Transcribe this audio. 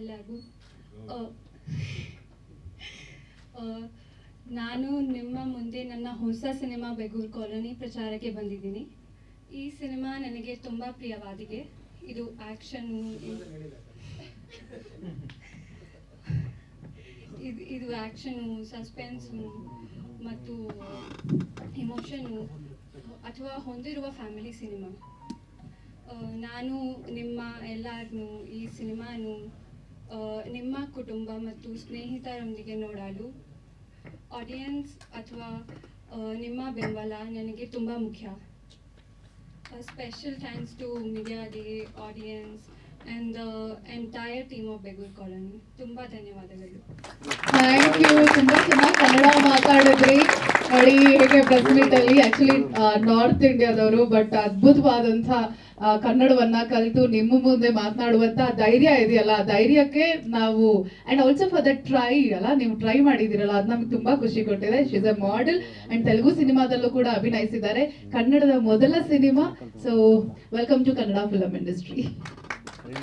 ಎಲ್ಲರಿಗೂ ನಾನು ನಿಮ್ಮ ಮುಂದೆ ನನ್ನ ಹೊಸ ಸಿನಿಮಾ ಬೆಗೂರ್ ಕಾಲೋನಿ ಪ್ರಚಾರಕ್ಕೆ ಬಂದಿದ್ದೀನಿ. ಈ ಸಿನಿಮಾ ನನಗೆ ತುಂಬ ಪ್ರಿಯವಾದಿಗೆ ಇದು ಆ್ಯಕ್ಷನ್ ಇದು ಇದು ಸಸ್ಪೆನ್ಸು ಮತ್ತು ಇಮೋಷನ್ನು ಅಥವಾ ಹೊಂದಿರುವ ಫ್ಯಾಮಿಲಿ ಸಿನಿಮಾ. ನಾನು, ನಿಮ್ಮ ಎಲ್ಲರನ್ನು ಈ ಸಿನಿಮಾನು ನಿಮ್ಮ ಕುಟುಂಬ ಮತ್ತು ಸ್ನೇಹಿತರೊಂದಿಗೆ ನೋಡಲು ಆಡಿಯನ್ಸ್ ಅಥವಾ ನಿಮ್ಮ ಬೆಂಬಲ ನನಗೆ ತುಂಬ ಮುಖ್ಯ. Special thanks to media day audience and the entire team of Begur colony ತುಂಬ ಧನ್ಯವಾದಗಳು. ಥ್ಯಾಂಕ್ ಯು ತುಂಬಾ ಚೆನ್ನಾಗಿ ಕನ್ನಡ ಹೇಗೆ ಪ್ರೆಸ್ ಮೀಟ್ ಅಲ್ಲಿ ಆಕ್ಚುಲಿ ನಾರ್ತ್ ಇಂಡಿಯಾದವರು ಬಟ್ ಅದ್ಭುತವಾದಂತ ಕನ್ನಡವನ್ನ ಕಲಿತು ನಿಮ್ಮ ಮುಂದೆ ಮಾತನಾಡುವಂತ ಧೈರ್ಯ ಇದೆಯಲ್ಲ, ಆ ಧೈರ್ಯಕ್ಕೆ ನಾವು and also for that try ಅಲ್ಲ, ನೀವು ಟ್ರೈ ಮಾಡಿದಿರಲ್ಲ ಅದು ನಮ್ಗೆ ತುಂಬಾ ಖುಷಿ ಕೊಟ್ಟಿದೆ. She's a model and Telugu ಸಿನಿಮಾದಲ್ಲೂ ಕೂಡ ಅಭಿನಯಿಸಿದ್ದಾರೆ. ಕನ್ನಡದ ಮೊದಲ cinema so welcome to Kannada film industry ಕೈ